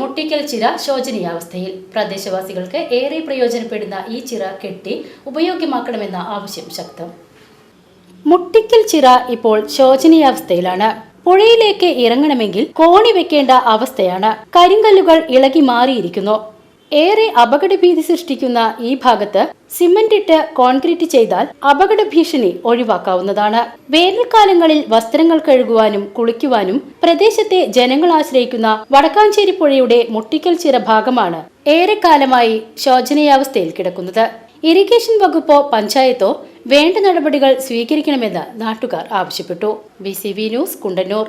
മുട്ടിക്കൽ ചിറ ശോചനീയാവസ്ഥയിൽ പ്രദേശവാസികൾക്ക് ഏറെ പ്രയോജനപ്പെടുന്ന ഈ ചിറ കെട്ടി ഉപയോഗ്യമാക്കണമെന്ന ആവശ്യം ശക്തം. മുട്ടിക്കൽ ചിറ ഇപ്പോൾ ശോചനീയാവസ്ഥയിലാണ്. പുഴയിലേക്ക് ഇറങ്ങണമെങ്കിൽ കോണി വെക്കേണ്ട അവസ്ഥയാണ്. കരിങ്കല്ലുകൾ ഇളകി മാറിയിരിക്കുന്നു. ഏറെ അപകടഭീതി സൃഷ്ടിക്കുന്ന ഈ ഭാഗത്ത് സിമന്റ് ഇട്ട് കോൺക്രീറ്റ് ചെയ്താൽ അപകട ഭീഷണി ഒഴിവാക്കാവുന്നതാണ്. വേനൽക്കാലങ്ങളിൽ വസ്ത്രങ്ങൾ കഴുകുവാനും കുളിക്കുവാനും പ്രദേശത്തെ ജനങ്ങൾ ആശ്രയിക്കുന്ന വടക്കാഞ്ചേരി പുഴയുടെ മുട്ടിക്കൽ ചിറ ഭാഗമാണ് ഏറെക്കാലമായി ശോചനീയാവസ്ഥയിൽ കിടക്കുന്നത്. ഇറിഗേഷൻ വകുപ്പോ പഞ്ചായത്തോ വേണ്ട നടപടികൾ സ്വീകരിക്കണമെന്ന് നാട്ടുകാർ ആവശ്യപ്പെട്ടു. B news Kundannoor.